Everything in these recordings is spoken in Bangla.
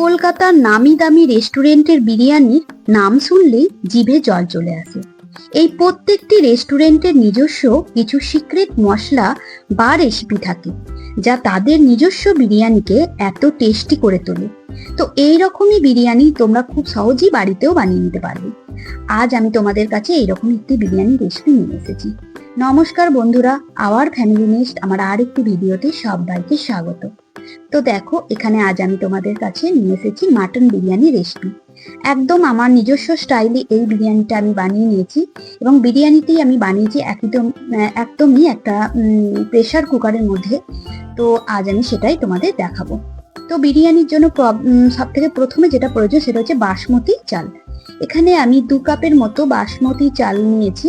কলকাতার নামি দামি রেস্টুরেন্টের বিরিয়ানির নাম শুনলেই জিভে জল চলে আসে। এই প্রত্যেকটি রেস্টুরেন্টের নিজস্ব কিছু সিক্রেট মশলা বা রেসিপি থাকে, যা তাদের নিজস্ব বিরিয়ানিকে এত টেস্টি করে তোলে। তো এই রকমই বিরিয়ানি তোমরা খুব সহজেই বাড়িতেও বানিয়ে নিতে পারবে। আজ আমি তোমাদের কাছে এইরকম একটি বিরিয়ানি রেসিপি নিয়ে এসেছি। নমস্কার বন্ধুরা, আওয়ার ফ্যামিলি নেস্ট, আমার আর একটি ভিডিওতে সবাইকে স্বাগত। তো দেখো, এখানে আজ আমি তোমাদের কাছে নিয়ে এসেছি মাটন বিরিয়ানি রেসিপি একদম আমার নিজস্ব স্টাইলে এই বিরিয়ানিটা আমি বানিয়ে নিয়েছি এবং বিরিয়ানিটি আমি বানিয়েছি একদম একদমই একটা প্রেশার কুকারের মধ্যে। তো আজ আমি সেটাই তোমাদের দেখাবো। তো বিরিয়ানির জন্য সব থেকে প্রথমে যেটা প্রয়োজন সেটা হচ্ছে বাসমতি চাল। এখানে আমি দু কাপের মতো বাসমতি চাল নিয়েছি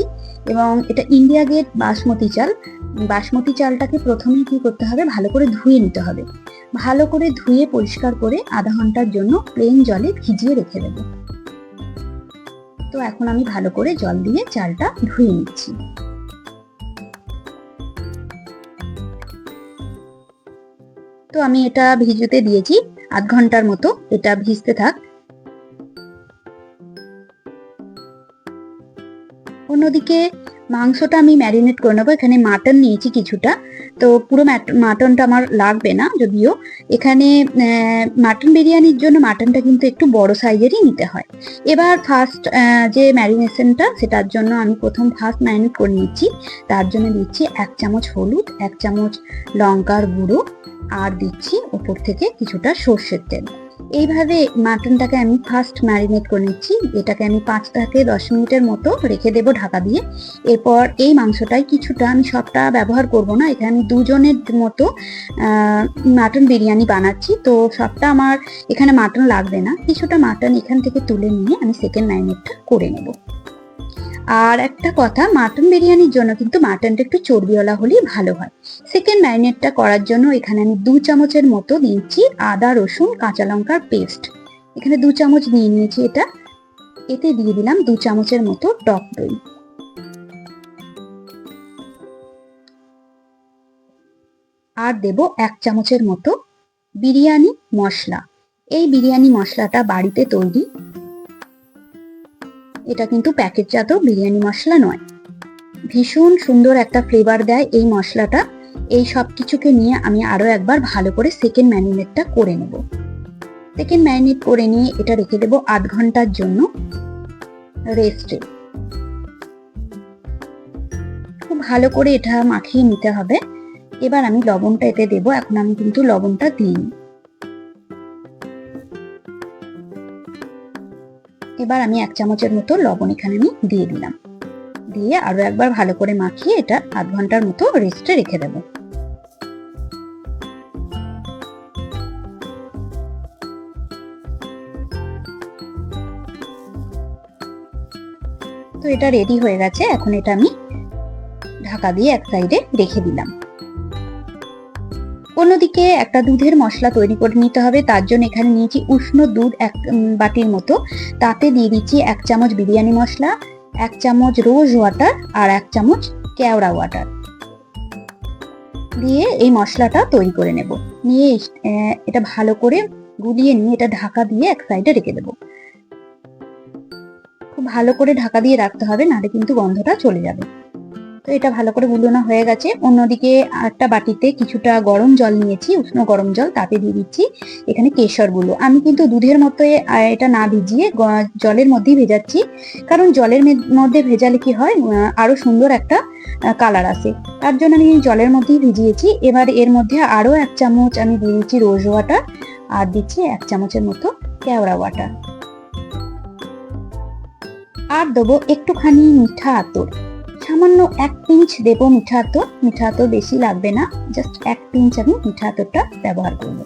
এবং এটা ইন্ডিয়া গেট বাসমতি চাল। বাসমতি চালটাকে প্রথমে কি করতে হবে? ভালো করে ধুয়ে নিতে হবে। ভালো করে ধুয়ে পরিষ্কার করে আধা ঘণ্টার জন্য প্লেন জলে ভিজিয়ে রেখে দেবো। তো এখন আমি ভালো করে জল দিয়ে চালটা ধুয়ে নিচ্ছি। তো আমি এটা ভিজতে দিয়েছি। আধ ঘণ্টার মতো এটা ভিজতে থাক। অন্যদিকে মাংসটা আমি ম্যারিনেট করে নেব। এখানে মাটন নিয়েছি কিছুটা। তো পুরো মাটনটা আমার লাগবে না যদিও। এখানে মাটন বিরিয়ানির জন্য মাটনটা কিন্তু একটু বড় সাইজেরই নিতে হয়। এবার ফার্স্ট যে ম্যারিনেশনটা, সেটার জন্য আমি প্রথম ফার্স্ট ম্যারিনেট করে নিচ্ছি। তার জন্য দিচ্ছি এক চামচ হলুদ, এক চামচ লঙ্কার গুঁড়ো, আর দিচ্ছি ওপর থেকে কিছুটা সর্ষের তেল। এইভাবে মাটনটাকে আমি ফার্স্ট ম্যারিনেট করে নিচ্ছি। এটাকে আমি পাঁচ থেকে দশ মিনিটের মতো রেখে দেবো ঢাকা দিয়ে। এরপর এই মাংসটাই কিছুটা আমি সবটা ব্যবহার করব না। এখানে আমি দুজনের মতো মাটন বিরিয়ানি বানাচ্ছি। তো সবটা আমার এখানে মাটন লাগবে না। কিছুটা মাটন এখান থেকে তুলে নিয়ে আমি সেকেন্ড ম্যারিনেটটা করে নেব। আর একটা কথা, মাটন বিরিয়ানির জন্য কিন্তু মাটনটা একটু চর্বিওয়ালা হলেই ভালো হয়। সেকেন্ড ম্যারিনেটটা করার জন্য এখানে আমি দু চামচের মতো দিচ্ছি আদা, রসুন, কাঁচা লঙ্কার পেস্ট এখানে দু চামচ নিয়ে নিয়েছি এটা। এতে দিয়ে দিলাম দু চামচের মতো টক দই। আর দেব এক চামচের মতো বিরিয়ানি মশলা। এই বিরিয়ানি মশলাটা বাড়িতে তৈরি এটা কিন্তু প্যাকেটজাত বিরিয়ানি মশলা নয়। ভীষণ সুন্দর একটা ফ্লেভার দেয় এই মশলাটা। এই সব কিছুকে নিয়ে আমি আরও একবার ভালো করে সেকেন্ড ম্যারিনেটটা করে নেব। সেকেন্ড ম্যারিনেট করে নিয়ে এটা রেখে দেবো আধ ঘণ্টার জন্য রেস্টে খুব ভালো করে এটা মাখিয়ে নিতে হবে। এবার আমি লবণটা এতে দেবো, এখন আমি কিন্তু লবণটা দিইনি। এবার আমি এক চামচের মতো লবণ এখানে আমি দিয়ে দিলাম। দিয়ে আরও একবার ভালো করে মাখিয়ে এটা আধ ঘণ্টার মতো রেস্টে রেখে দেবো। তো এটা রেডি হয়ে গেছে, এখন এটা আমি ঢাকা দিয়ে এক সাইডে রেখে দিলাম। অন্যদিকে একটা দুধের মশলা তৈরি করে নিতে হবে, তার জন্য এখানে নিয়েছি উষ্ণ দুধ এক বাটির মতো। তাতে দিয়ে দিচ্ছি এক চামচ বিরিয়ানি মশলা, এক চামচ রোজ ওয়াটার আর এক চামচ কেওড়া ওয়াটার। দিয়ে এই মশলাটা তৈরি করে নেব। নিয়ে এটা ভালো করে গুলিয়ে নিয়ে এটা ঢাকা দিয়ে এক সাইডে রেখে দেবো। খুব ভালো করে ঢাকা দিয়ে রাখতে হবে, নাহলে কিন্তু গন্ধটা চলে যাবে। তো এটা ভালো করে গুলোনো হয়ে গেছে। অন্যদিকে একটা বাটিতে কিছুটা গরম জল নিয়েছি, উষ্ণ গরম জল, তাতে দিয়ে দিচ্ছি এখানে কেশরগুলো আমি কিন্তু দুধের মতো এটা না ভিজিয়ে জলের মধ্যেই ভেজাচ্ছি। কারণ জলের মধ্যে ভেজালে কি হয় আরও সুন্দর একটা কালার আসে। তার জন্য আমি জলের মধ্যেই ভিজিয়েছি। এবার এর মধ্যে আরও এক চামচ আমি দিয়ে দিচ্ছি রোজ ওয়াটার আর দিচ্ছি এক চামচের মতো কেওড়া ওয়াটার। আর দেবো একটুখানি মিঠা আতর। সামান্য এক পিঞ্চ দেব মিঠা আতর মিঠা আতর বেশি লাগবে না জাস্ট এক পিঞ্চ আমি মিঠা আতরটা ব্যবহার করব।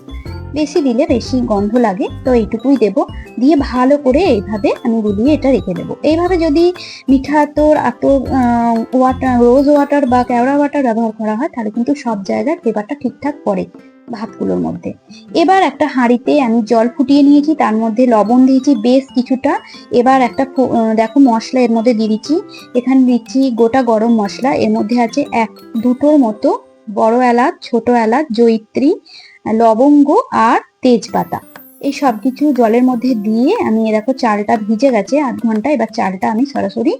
বেশি দিলে বেশি গন্ধ লাগে, তো এইটুকুই দেব। দিয়ে ভালো করে এইভাবে আমি গুলিয়ে এটা রেখে দেবো। এইভাবে যদি মিঠা আতর আতর ওয়াটার রোজ ওয়াটার বা কেওড়া ওয়াটার ব্যবহার করা হয়, তাহলে কিন্তু সব জায়গায় ফ্লেভারটা ঠিকঠাক পড়ে। ভাতগুলোর মধ্যে। এবার একটা হাঁড়িতে আমি জল ফুটিয়ে নিয়েছি, তার মধ্যে লবণ দিয়েছি, বেশ কিছুটা। এবার একটা দেখো মশলা এর মধ্যে দিয়ে দিচ্ছি। এখানে দিচ্ছি গোটা গরম মশলা, এর মধ্যে আছে এক, দুটোর মতো বড় এলাচ, ছোট এলাচ জৈত্রী লবঙ্গ আর তেজপাতা। এই সব কিছু জলের মধ্যে দিয়ে আমি দেখো চালটা ভিজে গেছে, আধ ঘণ্টা। এবার চালটা আমি সরাসরি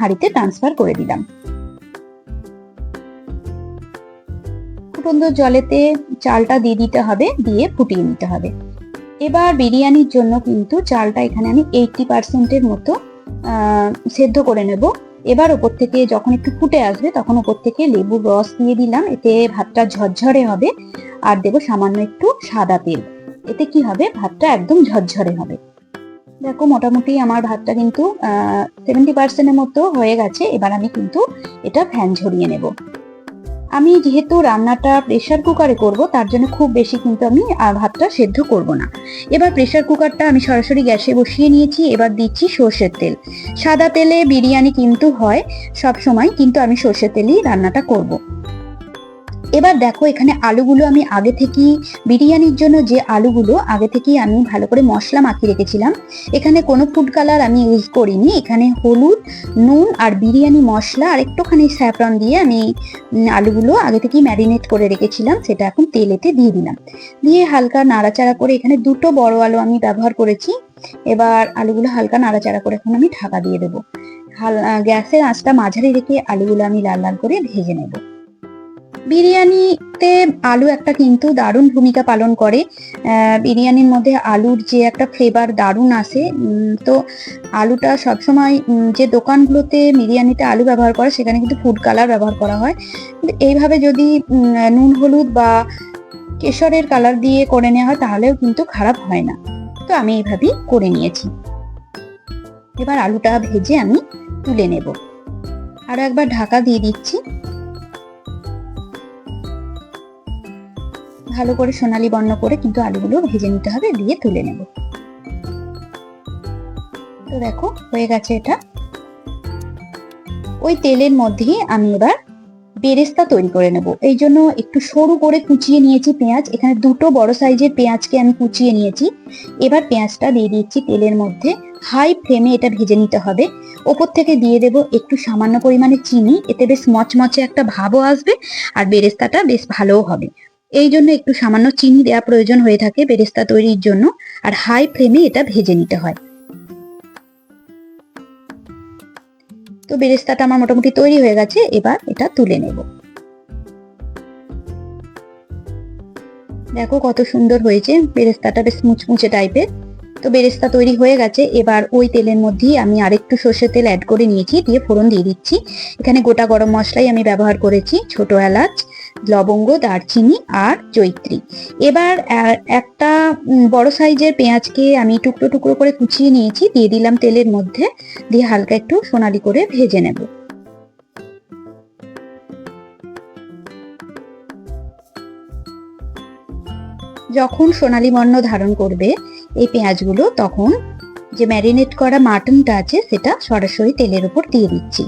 হাঁড়িতে ট্রান্সফার করে দিলাম। ফুটন্ত জলেতে চালটা দিয়ে দিতে হবে, দিয়ে ফুটিয়ে নিতে হবে। এবার বিরিয়ানির জন্য কিন্তু চালটা এখানে আমি এইটটি পার্সেন্টের মতো সেদ্ধ করে নেব। এবার ওপর থেকে যখন একটু ফুটে আসবে, তখন ওপর থেকে লেবুর রস দিয়ে দিলাম। এতে ভাতটা ঝরঝরে হবে আর দেবো সামান্য একটু সাদা তেল। এতে কি হবে? ভাতটা একদম ঝরঝরে হবে। দেখো, মোটামুটি আমার ভাতটা কিন্তু সেভেন্টি পার্সেন্টের মতো হয়ে গেছে। এবার আমি কিন্তু এটা ফ্যান ঝরিয়ে নেব। আমি যেহেতু রান্নাটা প্রেশার কুকারে করব, তার জন্য খুব বেশি কিন্তু আমি ভাতটা সেদ্ধ করব না। এবার প্রেশার কুকারটা আমি সরাসরি গ্যাসে বসিয়ে নিয়েছি, এবার দিচ্ছি সর্ষের তেল। সাদা তেলে বিরিয়ানি কিন্তু হয় সব সময় কিন্তু আমি সর্ষের তেলেই রান্নাটা করব। এবার দেখো এখানে আলুগুলো আমি আগে থেকেই বিরিয়ানির জন্য যে আলুগুলো, আগে থেকেই আমি ভালো করে মশলা মাখিয়ে রেখেছিলাম। এখানে কোনো ফুড কালার আমি ইউজ করিনি। এখানে হলুদ, নুন আর বিরিয়ানি মশলা আর একটুখানি স্যাফরন দিয়ে আমি আলুগুলো আগে থেকেই ম্যারিনেট করে রেখেছিলাম। সেটা এখন তেলেতে দিয়ে দিলাম। দিয়ে হালকা নাড়াচাড়া করে এখানে দুটো বড় আলু আমি ব্যবহার করেছি। এবার আলুগুলো হালকা নাড়াচাড়া করে এখন আমি ঢাকা দিয়ে দেবো। গ্যাসের আঁচটা মাঝারি রেখে আলুগুলো আমি লাল লাল করে ভেজে নেব। বিরিয়ানিতে আলু একটা কিন্তু দারুণ ভূমিকা পালন করে। বিরিয়ানির মধ্যে আলুর যে একটা ফ্লেভার দারুণ আসে। তো আলুটা সবসময় যে দোকানগুলোতে বিরিয়ানিতে আলু ব্যবহার করে, সেখানে কিন্তু ফুড কালার ব্যবহার করা হয়। কিন্তু এইভাবে যদি নুন, হলুদ বা কেশরের কালার দিয়ে করে নেওয়া হয়, তাহলেও কিন্তু খারাপ হয় না। তো আমি এইভাবেই করে নিয়েছি। এবার আলুটা ভেজে আমি তুলে নেব। আরও একবার ঢাকা দিয়ে দিচ্ছি। ভালো করে সোনালী বর্ণ করে কিন্তু আলুগুলো ভেজে নিতে হবে, দিয়ে তুলে নেব। তো দেখো, হয়ে গেছে এটা। ওই তেলের মধ্যে আমি এবার বেরেস্তা তৈরি করে নেব। এই জন্য একটু সরু করে কুচিয়ে নিয়েছি পেঁয়াজ। এখানে দুটো বড় সাইজের পেঁয়াজকে আমি কুচিয়ে নিয়েছি। এবার পেঁয়াজটা দিয়ে দিচ্ছি তেলের মধ্যে। হাই ফ্লেমে এটা ভেজে নিতে হবে। ওপর থেকে দিয়ে দেব একটু সামান্য পরিমাণে চিনি। এতে বেশ মচমচে একটা ভাবও আসবে আর বেরেস্তাটা বেশ ভালোও হবে। এই জন্য একটু সামান্য চিনি দেওয়া প্রয়োজন হয়ে থাকে বেরেস্তা তৈরির জন্য, আর হাই ফ্লেমে এটা ভেজে নিতে হয়। তো বেরেস্তাটা আমার মোটামুটি তৈরি হয়ে গেছে, এবার এটা তুলে নেব। দেখো কত সুন্দর হয়েছে, বেরেস্তাটা বেশ মুচমুচে টাইপের তো বেরেস্তা তৈরি হয়ে গেছে। এবার ওই তেলের মধ্যেই আমি আরেকটু সর্ষের তেল অ্যাড করে নিয়েছি, দিয়ে ফোড়ন দিয়ে দিচ্ছি। এখানে গোটা গরম মশলাই আমি ব্যবহার করেছি, ছোট এলাচ, লবঙ্গ, দারচিনি আর জৈত্রী এবার একটা বড় সাইজের পেঁয়াজকে আমি টুকরো টুকরো করে কুচিয়ে নিয়েছি, দিয়ে দিলাম তেলের মধ্যে, দিয়ে হালকা একটু সোনালি করে ভেজে নেব। যখন সোনালী বর্ণ ধারণ করবে এই পেঁয়াজগুলো, তখন যে ম্যারিনেট করা মাটনটা আছে, সেটা সরাসরি তেলের উপর দিয়ে দিচ্ছি।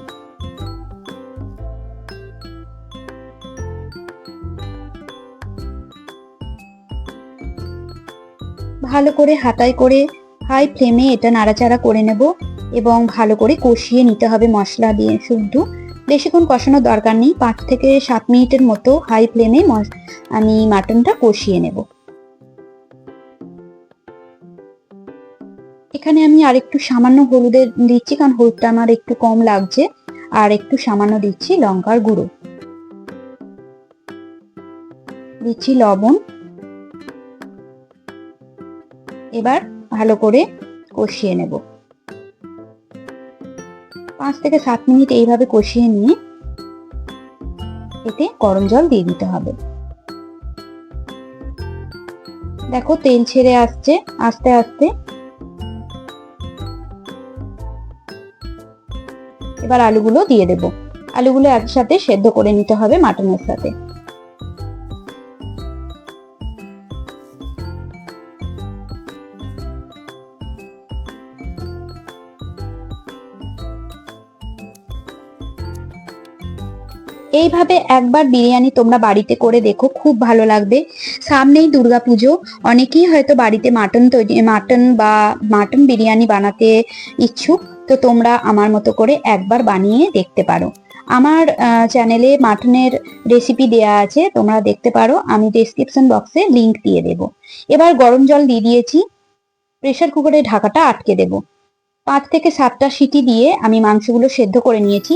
ভালো করে হাতায় করে হাই ফ্লেমে এটা নাড়াচাড়া করে নেব এবং ভালো করে কষিয়ে নিতে হবে মশলা দিয়ে শুদ্ধ। বেশিক্ষণ কষানোর দরকার নেই, পাঁচ থেকে সাত মিনিটের মতো হাই ফ্লেমে আমি মাটনটা কষিয়ে নেব। এখানে আমি আরেকটু সামান্য হলুদের দিচ্ছি, কারণ হলুদটা আমার একটু কম লাগছে। আর একটু সামান্য দিচ্ছি লঙ্কার গুঁড়ো। দিচ্ছি লবণ। এবার ভালো করে কষিয়ে নেব। পাঁচ থেকে সাত মিনিট এইভাবে কষিয়ে নিয়ে এতে গরম জল দিয়ে দিতে হবে। দেখো তেল ছেড়ে আসছে, আস্তে আস্তে এবার আলুগুলো দিয়ে দেব। আলুগুলো একসাথে সেদ্ধ করে নিতে হবে মাটনের সাথে। এইভাবে একবার বিরিয়ানি তোমরা বাড়িতে করে দেখো, খুব ভালো লাগবে। সামনেই দুর্গাপুজো, অনেকেই হয়তো বাড়িতে মাটন তৈরি, মাটন বা মাটন বিরিয়ানি বানাতে ইচ্ছুক। তো তোমরা আমার মতো করে একবার বানিয়ে দেখতে পারো। আমার চ্যানেলে মাটনের রেসিপি দেয়া আছে, তোমরা দেখতে পারো। আমি ডেসক্রিপশন বক্সে লিংক দিয়ে দেব। এবার গরম জল দিয়ে দিয়েছি। প্রেশার কুকারে ঢাকাটা আটকে দেব। পাঁচ থেকে সাতটা সিটি দিয়ে আমি মাংসগুলো সেদ্ধ করে নিয়েছি।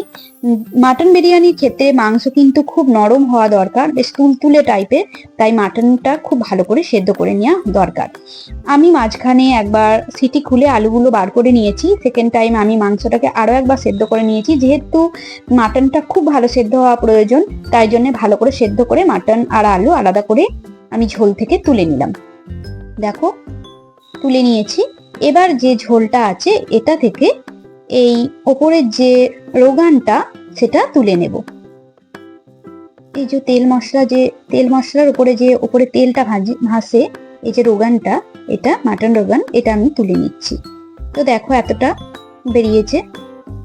মাটন বিরিয়ানির ক্ষেত্রে মাংস কিন্তু খুব নরম হওয়া দরকার, বেশ তুলতুলে টাইপের তাই মাটনটা খুব ভালো করে সেদ্ধ করে নেওয়া দরকার। আমি মাঝখানে একবার সিটি খুলে আলুগুলো বার করে নিয়েছি সেকেন্ড টাইম আমি মাংসটাকে আরও একবার সেদ্ধ করে নিয়েছি, যেহেতু মাটনটা খুব ভালো সেদ্ধ হওয়া প্রয়োজন, তাই জন্য ভালো করে সেদ্ধ করে মাটন আর আলু আলাদা করে আমি ঝোল থেকে তুলে নিলাম। দেখো, তুলে নিয়েছি। এবার যে ঝোলটা আছে, এটা থেকে এই ওপরের যে রোগানটা, সেটা তুলে নেব। এই যে তেল মশলা যে, তেল মশলার উপরে যে, উপরে তেলটা ভাজি, ভাসে এই যে রোগানটা, এটা মাটন রোগান, এটা আমি তুলে নিচ্ছি। তো দেখো এতটা বেরিয়েছে।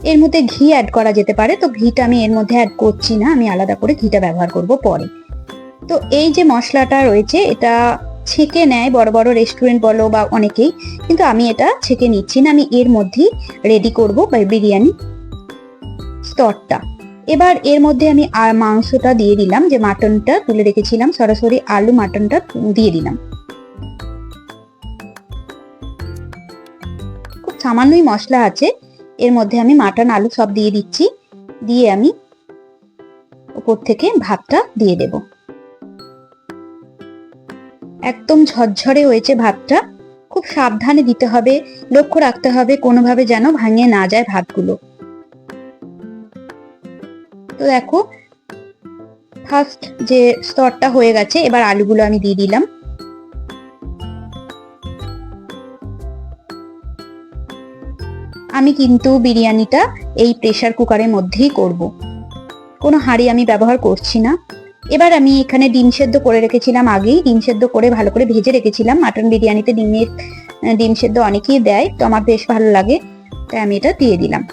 এর মধ্যে ঘি অ্যাড করা যেতে পারে, তো ঘিটা আমি এর মধ্যে অ্যাড করছি না, আমি আলাদা করে ঘিটা ব্যবহার করব পরে। তো এই যে মশলাটা রয়েছে, এটা ছেঁকে নেয়, বড় বড় রেস্টুরেন্ট বলো বা অনেকেই, কিন্তু আমি এটা ছেঁকে নিচ্ছি না, আমি এর মধ্যেই রেডি করব বিরিয়ানি স্তরটা। এবার এর মধ্যে আমি মাংসটা দিয়ে দিলাম, যে মাটনটা তুলে রেখেছিলাম, সরাসরি আলু মাটনটা দিয়ে দিলাম। খুব সামান্যই মশলা আছে, এর মধ্যে আমি মাটন আলু সব দিয়ে দিচ্ছি, দিয়ে আমি উপর থেকে ভাতটা দিয়ে দেব। একদম ঝরঝরে হয়েছে ভাতটা। খুব সাবধানে দিতে হবে, লক্ষ্য রাখতে হবে কোনোভাবে যেন ভাঙে না যায় ভাতগুলো। তো দেখো ফার্স্ট যে স্তরটা হয়ে গেছে, এবার আলুগুলো আমি দিয়ে দিলাম। আমি কিন্তু বিরিয়ানিটা এই প্রেসার কুকারের মধ্যেই করব। কোনো হাঁড়ি আমি ব্যবহার করছি না। এবার আমি এখানে ডিম সেদ্ধ করে রেখেছিলাম আগেই, ডিম সেদ্ধ করে ভালো করে ভেজে রেখেছিলাম। মাটন বিরিয়ানিতে ডিমের ডিম সেদ্ধ অনেকেই দেয়, তো আমার বেশ ভালো লাগে, তাই আমি এটা দিয়ে দিলাম।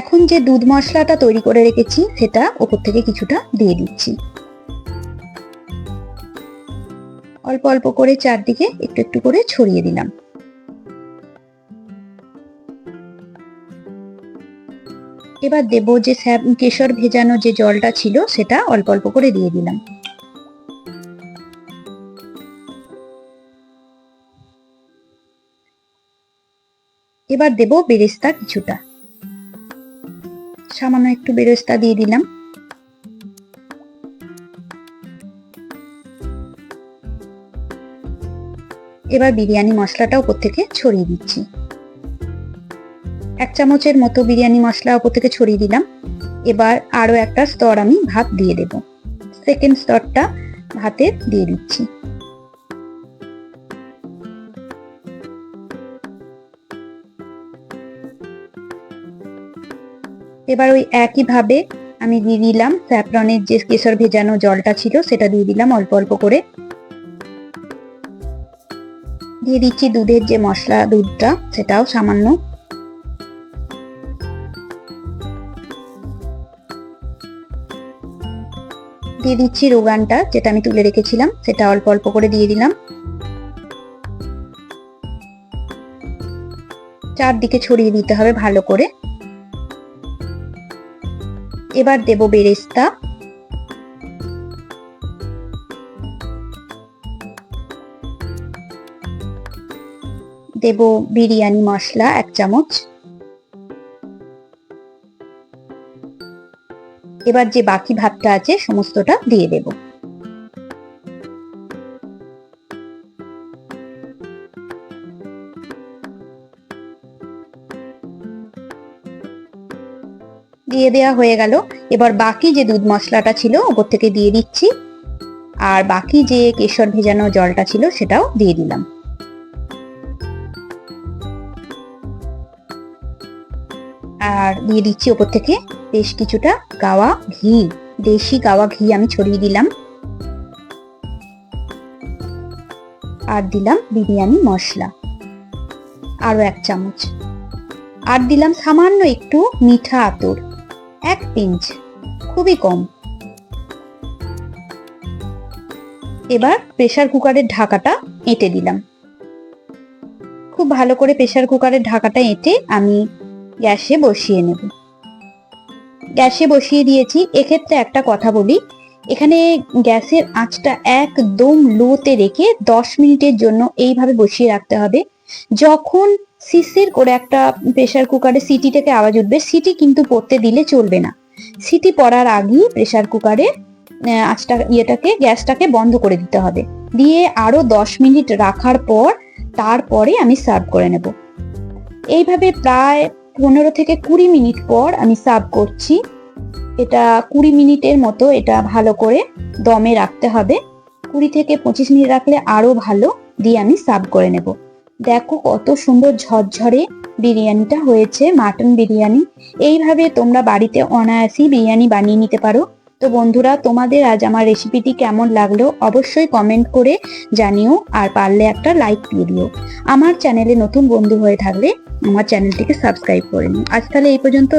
এখন যে দুধ মশলাটা তৈরি করে রেখেছি, সেটা ওপর থেকে কিছুটা দিয়ে দিচ্ছি। অল্প অল্প করে চারদিকে একটু একটু করে ছড়িয়ে দিলাম। এবার দেব যে কেশর ভেজানো যে জলটা ছিল, সেটা অল্প অল্প করে দিয়ে দিলাম। এবার দেব বেরেস্তা কিছুটা। সামান্য একটু বেরেস্তা দিয়ে দিলাম। এবার বিরিয়ানি মশলাটা উপর থেকে ছড়িয়ে দিচ্ছি। এক চামচের মতো বিরিয়ানি মশলা উপর থেকে ছড়িয়ে দিলাম। এবার আরও একটা স্তর আমি ভাত দিয়ে দেব। সেকেন্ড স্তরটা ভাতে দিয়ে দিচ্ছি। এবার ওই একই ভাবে আমি দিয়ে দিলাম স্যাফরনের যে কেশর ভেজানো জলটা ছিল সেটা দিয়ে দিলাম অল্প অল্প করে। দিয়ে দিচ্ছি দুধের যে মশলা দুধটা সেটাও সামান্য দিয়ে দিচ্ছি রোগানটা, যেটা আমি তুলে রেখেছিলাম, সেটা অল্প অল্প করে দিয়ে দিলাম। চারদিকে ছড়িয়ে দিতে হবে ভালো করে। এবার দেব বেরেস্তা। দেব বিরিয়ানি মশলা এক চামচ। এবার যে বাকি ভাতটা আছে, সমস্তটা দিয়ে দেব। দিয়ে দেওয়া হয়ে গেল। এবার বাকি যে দুধ মশলাটা ছিল, ওপর থেকে দিয়ে দিচ্ছি। আর বাকি যে কেশর ভেজানো জলটা ছিল, সেটাও দিয়ে দিলাম। আর দিয়ে দিচ্ছি ওপর থেকে বেশ কিছুটা গাওয়া ঘি, দেশি গাওয়া ঘি আমি ছড়িয়ে দিলাম। আর দিলাম বিরিয়ানি মশলা আরও এক চামচ। আর দিলাম সামান্য একটু মিঠা আতর, এক পিঞ্চ, খুবই কম। এবার প্রেসার কুকারের ঢাকাটা এঁটে দিলাম। খুব ভালো করে প্রেসার কুকারের ঢাকাটা এঁটে আমি গ্যাসে বসিয়ে নেব। গ্যাসে বসিয়ে দিয়েছি। এক্ষেত্রে একটা কথা বলি। এখানে গ্যাসের আঁচটা একদম লোতে রেখে দশ মিনিটের জন্য এইভাবে বসিয়ে রাখতে হবে। যখন সিসির করে একটা প্রেসার কুকারে সিটি থেকে আওয়াজ উঠবে, সিটি কিন্তু পড়তে দিলে চলবে না। সিটি পড়ার আগেই প্রেসার কুকারে আঁচটা, ইয়েটাকে, গ্যাসটাকে বন্ধ করে দিতে হবে। দিয়ে আরও দশ মিনিট রাখার পর, তারপরে আমি সার্ভ করে নেব। এইভাবে প্রায় পনেরো থেকে কুড়ি মিনিট পর আমি সাব করছি। এটা কুড়ি মিনিটের মতো এটা ভালো করে দমে রাখতে হবে। কুড়ি থেকে পঁচিশ মিনিট রাখলে আরও ভালো দিয়ে আমি সাব করে নেব। দেখো কত সুন্দর ঝরঝরে বিরিয়ানিটা হয়েছে, মাটন বিরিয়ানি। এইভাবে তোমরা বাড়িতে অনায়াসেই বিরিয়ানি বানিয়ে নিতে পারো। তো বন্ধুরা, তোমাদের আজ আমার রেসিপিটি কেমন লাগল অবশ্যই কমেন্ট করে জানিও আর পারলে একটা লাইক দিয়ে দিও। আমার চ্যানেলে নতুন বন্ধু হয়ে থাকলে আমার চ্যানেলটিকে সাবস্ক্রাইব করে নিও। আজ তাহলে এই পর্যন্ত